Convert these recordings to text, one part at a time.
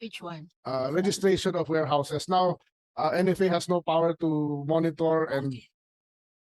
Which one? uh, registration of warehouses. Now, uh, NFA has no power to monitor and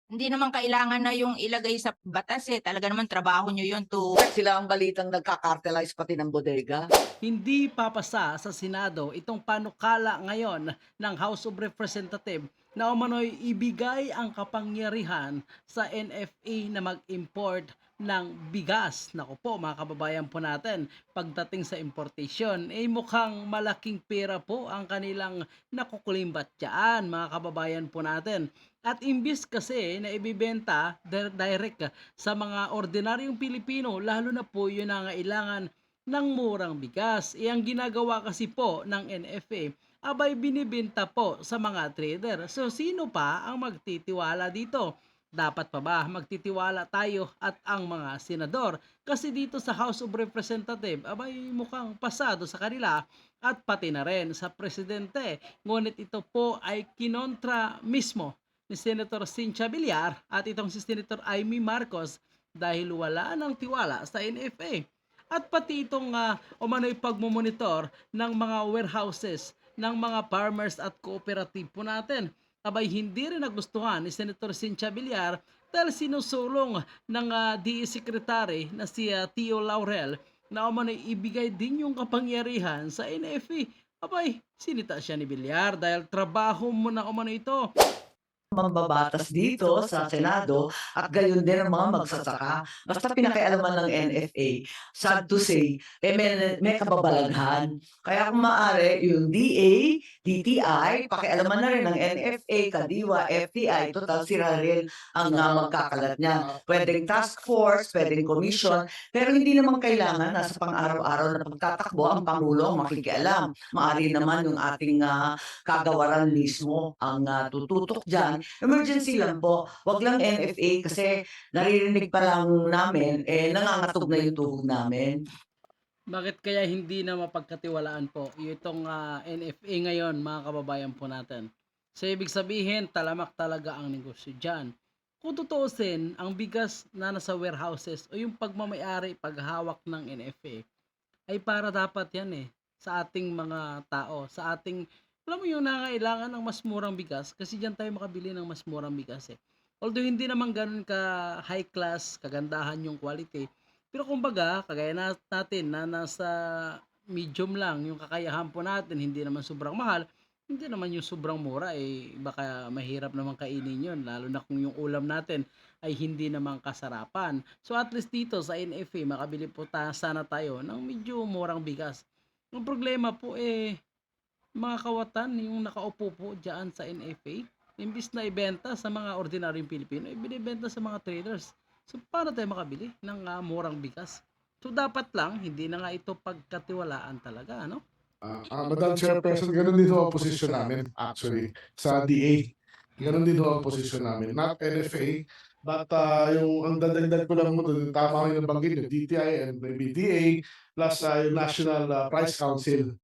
Hindi naman kailangan na yung ilagay sa batas eh. Talaga naman trabaho nyo yun to Sila ang balitang nagka-cartelize pati ng bodega. Hindi papasa sa Senado itong panukala ngayon ng House of Representatives na umano'y ibigay ang kapangyarihan sa NFA na mag-import ng bigas. Naku po mga kababayan po natin, pagdating sa importation, eh mukhang malaking pera po ang kanilang nakukulimbat dyan mga kababayan po natin. At imbis kasi na ibibenta di- direct sa mga ordinaryong Pilipino, lalo na po yun ang kailangan ng murang bigas. E ang ginagawa kasi po ng NFA, abay binibenta po sa mga trader. So sino pa ang magtitiwala dito? Dapat pa ba magtitiwala tayo at ang mga senador? Kasi dito sa House of Representatives, abay mukhang pasado sa kanila at pati na rin sa presidente. Ngunit ito po ay kinontra mismo ni Senator Cynthia Villar at itong si Senator Amy Marcos dahil wala ng tiwala sa NFA. At pati itong uh, umano'y pagmumonitor ng mga warehouses ng mga farmers at cooperative po natin. Abay hindi rin nagustuhan ni Senator Cynthia Villar dahil sinusulong ng uh, DE Secretary na si uh, Tio Laurel na umano'y ibigay din yung kapangyarihan sa NFA. Abay, sinita siya ni Villar dahil trabaho mo na umano ito. Mambabatas dito sa Senado at gayon din ang mga magsasaka. Basta pinakialaman ng NFA, sad to say, eh may, may kababalaghan. Kaya kung maaari, yung DA, DTI, pakialaman na rin ng NFA, Kadiwa, FTI, total sila rin ang uh, magkakalat niyan. Pwedeng task force, pwedeng commission, pero hindi naman kailangan na sa pang-araw-araw na pagtatakbo ang Pangulo ang makikialam. Maari naman yung ating ah, kagawaran mismo ang ah, tututok dyan. Emergency lang po. Wag lang NFA kasi naririnig pa lang namin, eh nangangatog na yung tuhog namin. Bakit kaya hindi na mapagkatiwalaan po itong ah, NFA ngayon mga kababayan po natin? So ibig sabihin talamak talaga ang negosyo dyan. Kung tutuusin, ang bigas na nasa warehouses o yung pagmamayari, paghawak ng NFA ay para dapat yan eh sa ating mga tao, sa ating alam mo yung nangailangan ng mas murang bigas kasi diyan tayo makabili ng mas murang bigas eh. Although hindi naman ganun ka high class, kagandahan yung quality, pero kumbaga, kagaya na, natin na nasa medium lang yung kakayahan po natin, hindi naman sobrang mahal, hindi naman yung sobrang mura eh baka mahirap naman kainin yun lalo na kung yung ulam natin ay hindi naman kasarapan. So at least dito sa NFA makabili po ta sana tayo ng medyo murang bigas. Ang problema po eh mga kawatan yung nakaupo po dyan sa NFA imbis na ibenta sa mga ordinaryong Pilipino, ibinibenta sa mga traders. So paano tayo makabili ng ah, murang bigas? So dapat lang hindi na nga ito pagkatiwalaan talaga, ano? uh, uh, Madam Chairperson, ganun din ang posisyon namin actually sa DA. Ganun din ang posisyon namin. Not NFA, but uh, yung ang dadagdag ko lang mo doon, tama yung nabanggit yung DTI and maybe DA plus uh, yung National uh, Price Council.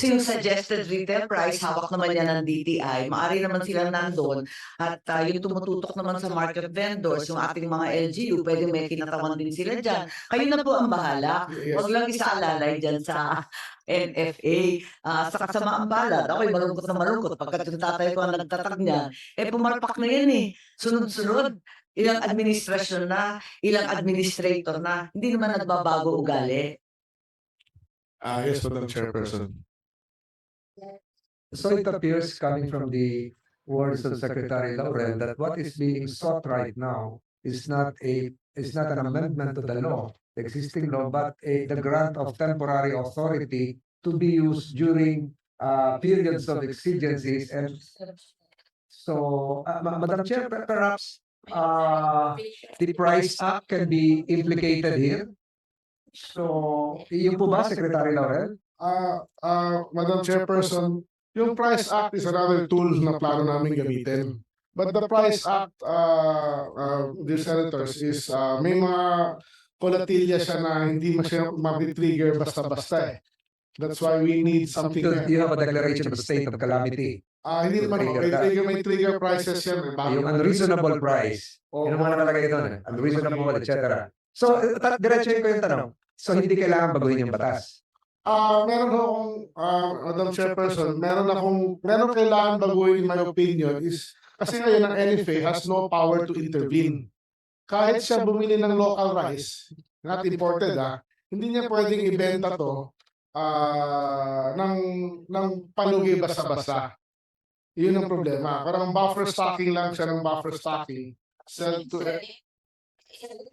Yung suggested retail price, hawak naman yan ng DTI. Maari naman sila nandun. At ah, yung tumututok naman sa market vendors, yung ating mga LGU, pwede may kinatawan din sila dyan. Kayo na po ang bahala. Huwag lang isaalalay dyan sa NFA. Ah, sa kasamaan palad, ako'y malungkot na malungkot. Pagkat yung tatay ko ang nagtatag niyan, eh pumarpak na yan eh. Sunod-sunod. Ilang administrasyon na, ilang administrator na, hindi naman nagbabago ugali. Uh, yes, Madam Chairperson. So it appears coming from the words of Secretary Laurel that what is being sought right now is not a, is not an amendment to the law, the existing law, but a, the grant of temporary authority to be used during uh, periods of exigencies and so, uh, Ma- Madam Chair, per- perhaps uh, the Price Act can be implicated here. So, yun po ba, Secretary Laurel? Uh, uh, Madam Chairperson, yung Price Act is another tool na plano namin gamitin. But the Price Act, uh, uh, dear senators, is uh, may mga kolatilya siya na hindi masya mabitrigger basta-basta eh. That's why we need something. So, you have a declaration of state of calamity. Ah, hindi naman, may trigger, may trigger prices yan. eh. Yung unreasonable price. Oo. Yun ang mga nakalagay doon. eh. Unreasonable, etc. So, ta- diretso ko yung tanong. So, hindi kailangan baguhin yung batas. Ah, meron akong, ah, Madam Chairperson, meron akong, meron kailangan baguhin in my opinion is, kasi ngayon ang NFA has no power to intervene. Kahit siya bumili ng local rice, not imported ah, hindi niya pwedeng ibenta to ah ng, ng palugi basta-basta. Yun ang problema. Parang buffer stocking lang siya ng buffer stocking. Sell to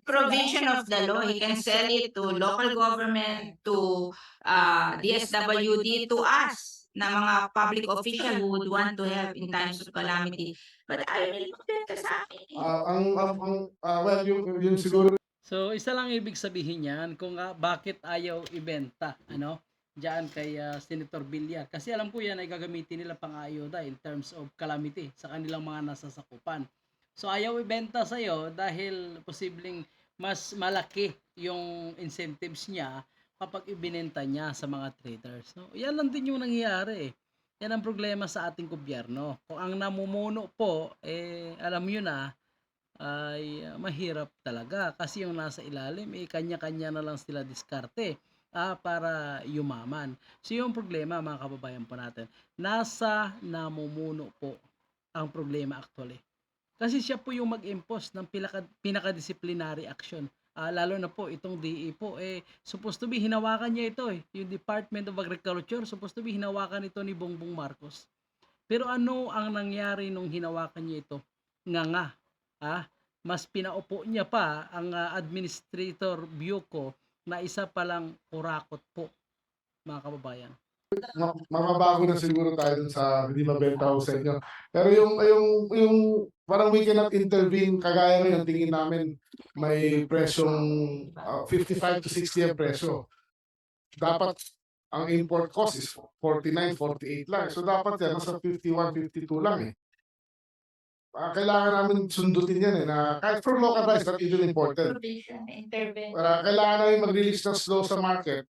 provision of the law, he can sell it to local government, to uh, DSWD, to us, na mga public official who would want to help in times of calamity. But ayaw nila magbenta sa akin. eh. Ah, ang, ang, ang ah, well, yung, yung siguro So, isa lang ibig sabihin niyan kung nga bakit ayaw ibenta, ano? Diyan kay ah, Senator Villar. Kasi alam ko yan ay gagamitin nila pang ayuda in terms of calamity sa kanilang mga nasasakupan. So, ayaw ibenta sa'yo dahil posibleng mas malaki yung incentives niya kapag ibinenta niya sa mga traders. No? Yan lang din yung nangyayari. eh. Yan ang problema sa ating gobyerno. Kung ang namumuno po, eh, alam nyo na, ay ah, mahirap talaga kasi yung nasa ilalim eh kanya-kanya na lang sila diskarte ah, para yumaman. So yung problema mga kababayan po natin, nasa namumuno po ang problema actually. Kasi siya po yung mag-impose ng pinaka, pinaka-disciplinary action. Ah, lalo na po itong DE po eh supposed to be hinawakan niya ito eh. Yung Department of Agriculture supposed to be hinawakan ito ni Bongbong Marcos. Pero ano ang nangyari nung hinawakan niya ito? Nga nga, ah, mas pinaupo niya pa ang ah, administrator Bucco na isa palang kurakot po mga kababayan. Ma- mamabago na siguro tayo dun sa hindi mabenta ko sa inyo. Pero yung, yung, yung parang we cannot intervene kagaya ngayon, tingin namin may presyong ah, 55 to 60 ang presyo. Dapat ang import cost is 49, 48 lang. So dapat yan, nasa 51, 52 lang eh. Ah, kailangan namin sundutin yan eh, na kahit for local rice, not even imported. Para kailangan namin mag-release ng slow sa market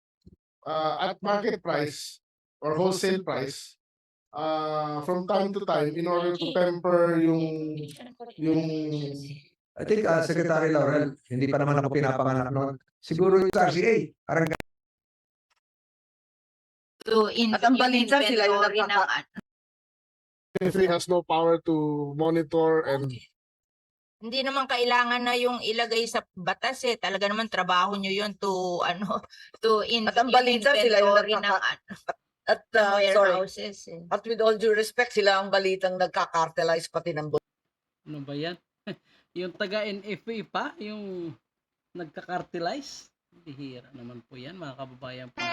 uh, at market price or wholesale price uh, from time to time in order to temper yung yung I think uh, Secretary Laurel, hindi pa naman ako pinapanganak noon. Siguro yung RCA, parang to in At ang balita, sila yung inventory ng ano. NFA has no power to monitor and Hindi naman kailangan na yung ilagay sa batas eh. Talaga naman trabaho nyo yun to ano to in At ang balita, sila yung inventory ng ano, At uh, sorry, warehouses eh. at with all due respect, sila ang balitang nagka-cartelize pati ng Ano ba yan? yung taga NFA pa, yung nagka-cartelize. Bihira naman po yan mga kababayan po.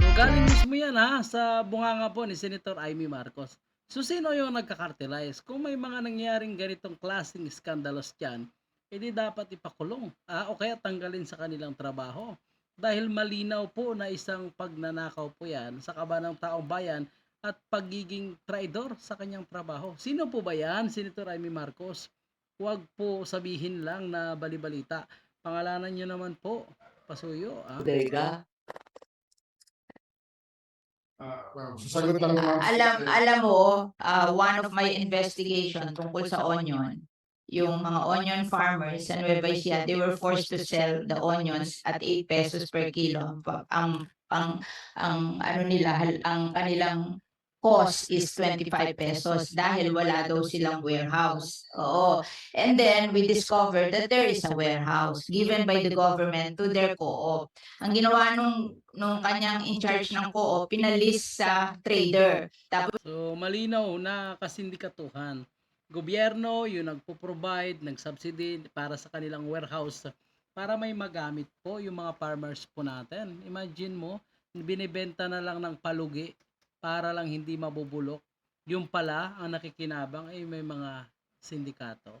So galing mismo yan ha sa bunganga po ni Senator Amy Marcos. So sino yung nagka-cartelize? Kung may mga nangyaring ganitong klaseng skandalos dyan, edi dapat ipakulong ah, o kaya tanggalin sa kanilang trabaho. Dahil malinaw po na isang pagnanakaw po yan sa kaba ng taong bayan at pagiging traidor sa kanyang trabaho. Sino po ba yan, Senator Amy Marcos? Huwag po sabihin lang na balibalita. Pangalanan nyo naman po, pasuyo. Ah. bodega. uh, well, sasagot lang naman. Alam alam mo, uh, one of my investigation tungkol sa onion, yung mga onion farmers sa Nueva Ecija, they were forced to sell the onions at 8 pesos per kilo. Ang ang ang ano nila, ang kanilang cost is 25 pesos dahil wala daw silang warehouse. Oo. And then we discovered that there is a warehouse given by the government to their co-op. Ang ginawa nung nung kanyang in charge ng co-op, pinalis sa trader. Tapos So malinaw na kasindikatuhan. Gobyerno yung nagpo-provide ng subsidy para sa kanilang warehouse para may magamit po yung mga farmers po natin. Imagine mo, binibenta na lang ng palugi para lang hindi mabubulok. Yung pala, ang nakikinabang ay may mga sindikato.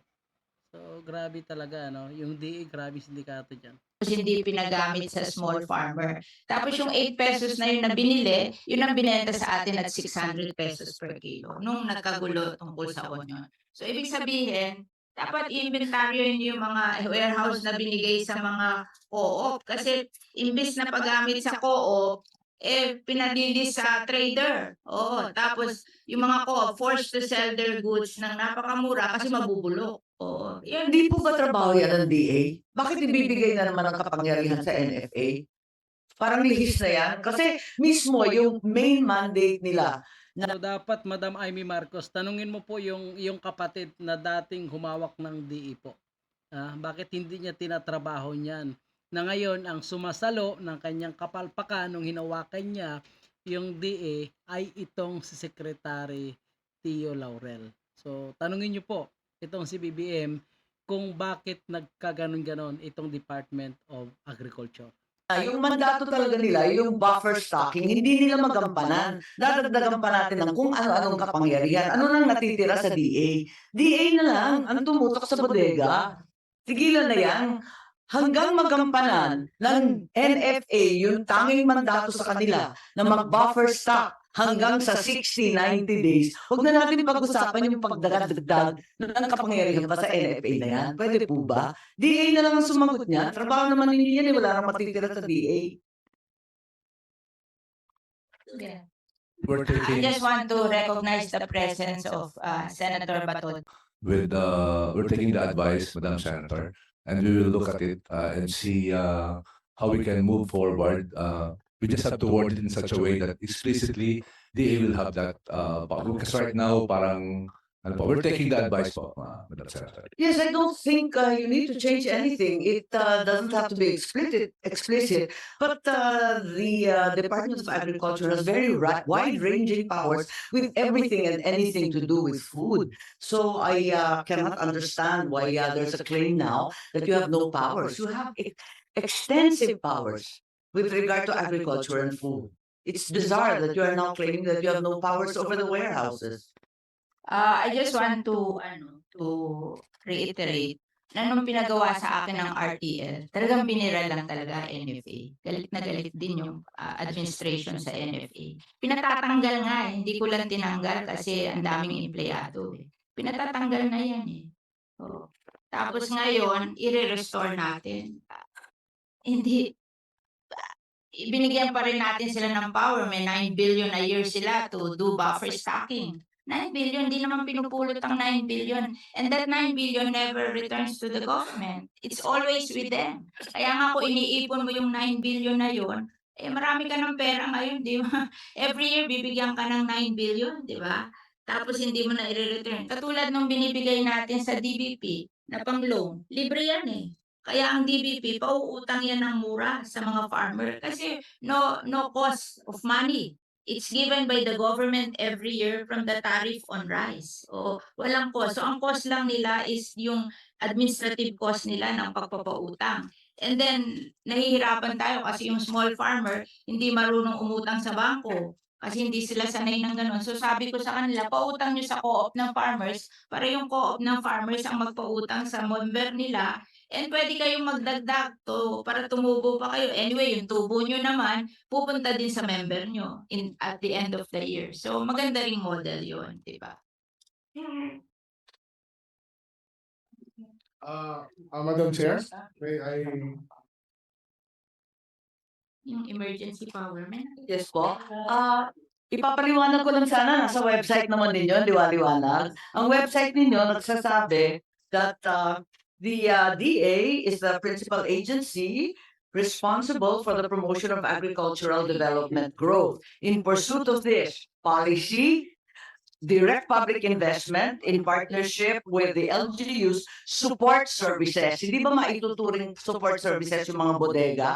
So, grabe talaga, no? Yung DA, grabe sindikato dyan. hindi pinagamit sa small farmer. Tapos yung 8 pesos na yun na binili, yun ang binenta sa atin at 600 pesos per kilo nung nagkagulo tungkol sa onion. So ibig sabihin, dapat inventaryo yun yung mga warehouse na binigay sa mga co-op kasi imbis na paggamit sa co-op, eh pinalilis sa trader. Oo, tapos yung mga co-op forced to sell their goods ng napakamura kasi mabubulok. Oo, yun Hindi po ba trabaho yan ng DA? Bakit ibibigay na naman ang kapangyarihan sa NFA? Parang lihis na yan. Kasi mismo yung main mandate nila So dapat Madam Amy Marcos, tanungin mo po yung yung kapatid na dating humawak ng DE po. Ah, bakit hindi niya tinatrabaho niyan? Na ngayon ang sumasalo ng kanyang kapalpakan nung hinawakan niya yung DE ay itong si Secretary Tio Laurel. So tanungin niyo po itong si BBM kung bakit nagkaganon-ganon itong Department of Agriculture. Yung mandato talaga nila, yung buffer stocking, hindi nila magampanan. Dadagdagan pa natin ng kung ano-anong kapangyarihan. Ano nang natitira sa DA? DA na lang ang tumutok sa bodega. Tigilan na yan. Hanggang magampanan ng NFA yung tanging mandato sa kanila na mag-buffer stock hanggang sa 60, 90 days. Huwag na natin pag-usapan yung pagdagdag ng kapangyarihan pa sa NFA na yan. Pwede po ba? DA na lang ang sumagot niya. Trabaho naman ninyo yan eh. Wala nang matitira sa DA. We're I just want to recognize the presence of uh, Senator Bato with uh, we're taking the advice, Madam Senator, and we will look at it uh, and see uh, how we can move forward. Uh, we just have to word it in such a way that explicitly DA will have that uh, power. Because right now, parang ano we're taking the advice po, uh, Madam Senator. Yes, I don't think uh, you need to change anything. It uh, doesn't have to be explicit, explicit. But uh, the uh, Department of Agriculture has very wide-ranging powers with everything and anything to do with food. So I uh, cannot understand why uh, there's a claim now that you have no powers. You have extensive powers with regard to agriculture and food. It's bizarre that you are now claiming that you have no powers over the warehouses. Uh, I just want to ano to reiterate na nung pinagawa sa akin ng RTL, talagang binira lang talaga NFA. Galit na galit din yung uh, administration sa NFA. Pinatatanggal nga, eh. hindi ko lang tinanggal kasi ang daming empleyado. Eh. Pinatatanggal na yan eh. Oo. Tapos ngayon, i-restore natin. Ah, hindi, ah, binigyan pa rin natin sila ng power. May 9 billion a year sila to do buffer stocking. 9 billion, di naman pinupulot ang 9 billion. And that 9 billion never returns to the government. It's always with them. Kaya nga kung iniipon mo yung 9 billion na yun, eh marami ka ng pera ngayon, di ba? Every year bibigyan ka ng 9 billion, di ba? Tapos hindi mo na i-return. Katulad nung binibigay natin sa DBP na pang-loan, libre yan eh. Kaya ang DBP, pauutang yan ng mura sa mga farmer kasi no no cost of money. It's given by the government every year from the tariff on rice. O walang cost. So ang cost lang nila is yung administrative cost nila ng pagpapautang. And then nahihirapan tayo kasi yung small farmer hindi marunong umutang sa bangko kasi hindi sila sanay ng ganun. So sabi ko sa kanila, pautang nyo sa co-op ng farmers para yung co-op ng farmers ang magpautang sa member nila And pwede kayong magdagdag to para tumubo pa kayo. Anyway, yung tubo nyo naman, pupunta din sa member nyo in, at the end of the year. So, maganda ring model yun, di ba? Uh, uh, Madam Chair, may I Yung emergency power, man. Yes po. Ah, ipapaliwanag ko lang sana nasa website naman ninyo, liwaliwanag. Ang website ninyo nagsasabi that uh, the uh, DA is the principal agency responsible for the promotion of agricultural development growth. In pursuit of this policy, direct public investment in partnership with the LGU's support services. Hindi ba maituturing support services yung mga bodega?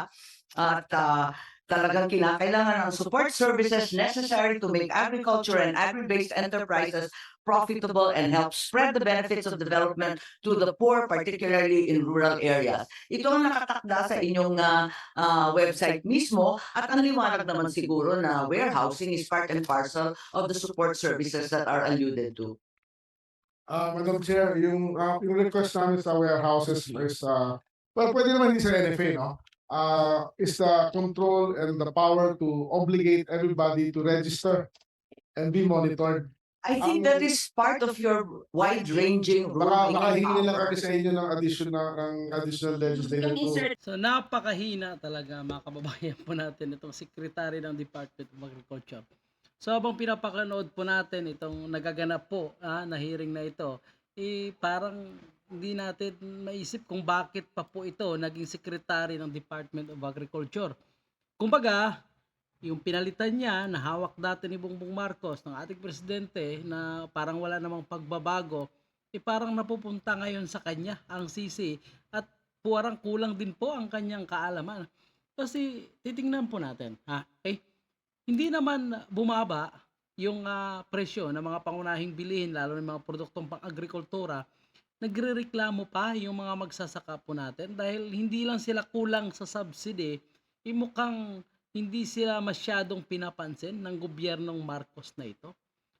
At uh, talagang kinakailangan ng support services necessary to make agriculture and agri-based enterprises profitable and help spread the benefits of development to the poor, particularly in rural areas. Ito ang nakatakda sa inyong uh, uh, website mismo at ang liwanag naman siguro na warehousing is part and parcel of the support services that are alluded to. Uh, Madam Chair, yung, uh, yung request namin sa warehouses is, uh, well, pwede naman hindi sa NFA, no? Uh, is the control and the power to obligate everybody to register and be monitored. I think that is part of your wide-ranging Baka, ruling baka hindi lang kami sa inyo ng additional, ng additional legislative So napakahina talaga mga kababayan po natin itong secretary ng Department of Agriculture. So habang pinapakanood po natin itong nagaganap po ah, na hearing na ito, eh, parang hindi natin maisip kung bakit pa po ito naging secretary ng Department of Agriculture. kumbaga, yung pinalitan niya na hawak dati ni Bongbong Marcos ng ating presidente na parang wala namang pagbabago, eh parang napupunta ngayon sa kanya ang sisi at parang kulang din po ang kanyang kaalaman. Kasi titingnan po natin, ha? Okay? Hindi naman bumaba yung ah, presyo ng mga pangunahing bilihin lalo ng mga produktong pang-agrikultura. Nagrereklamo pa yung mga magsasaka po natin dahil hindi lang sila kulang sa subsidy, eh, hindi sila masyadong pinapansin ng gobyernong Marcos na ito.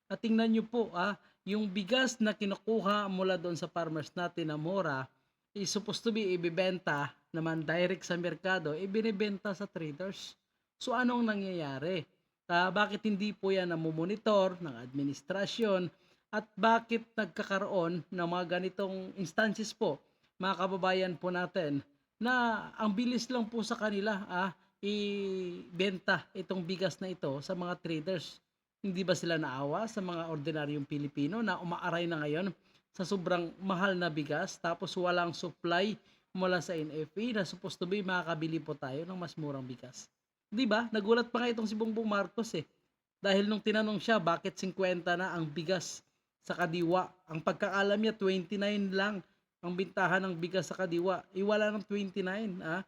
At tingnan nyo po, ah, yung bigas na kinukuha mula doon sa farmers natin na mura, is supposed to be ibibenta naman direct sa merkado, ibinibenta sa traders. So anong nangyayari? Ah, bakit hindi po yan namumonitor ng administrasyon at bakit nagkakaroon ng mga ganitong instances po, mga kababayan po natin, na ang bilis lang po sa kanila ah, ibenta itong bigas na ito sa mga traders. Hindi ba sila naawa sa mga ordinaryong Pilipino na umaaray na ngayon sa sobrang mahal na bigas tapos walang supply mula sa NFA na supposed to be makakabili po tayo ng mas murang bigas. 'Di ba? Nagulat pa nga itong si Bongbong Marcos eh. Dahil nung tinanong siya bakit 50 na ang bigas sa kadiwa, ang pagkakalam niya 29 lang ang bintahan ng bigas sa kadiwa. Iwala ng 29, ah.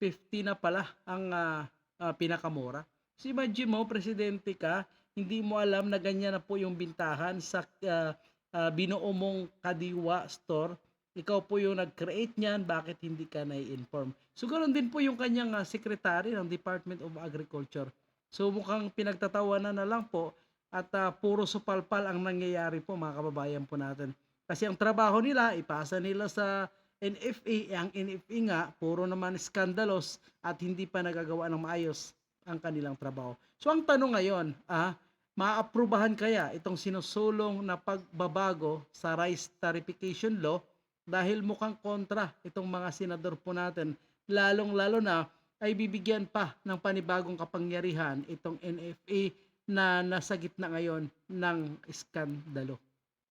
50 na pala ang ah, ah, pinakamura. So imagine mo, presidente ka, hindi mo alam na ganyan na po yung bintahan sa ah, ah, binuo mong kadiwa store. Ikaw po yung nag-create niyan, bakit hindi ka na-inform? So ganoon din po yung kanyang ah, secretary ng Department of Agriculture. So mukhang pinagtatawanan na lang po at ah, puro supalpal ang nangyayari po mga kababayan po natin. Kasi ang trabaho nila, ipasa nila sa NFA, ang NFA nga, puro naman skandalos at hindi pa nagagawa ng maayos ang kanilang trabaho. So ang tanong ngayon, ah, maaprubahan kaya itong sinusulong na pagbabago sa rice tarification law dahil mukhang kontra itong mga senador po natin, lalong-lalo na ay bibigyan pa ng panibagong kapangyarihan itong NFA na nasa gitna ngayon ng iskandalo.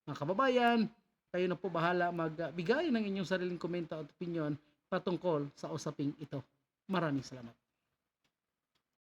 Mga kababayan, kayo na po bahala magbigay ng inyong sariling komento at opinion patungkol sa usaping ito. Maraming salamat.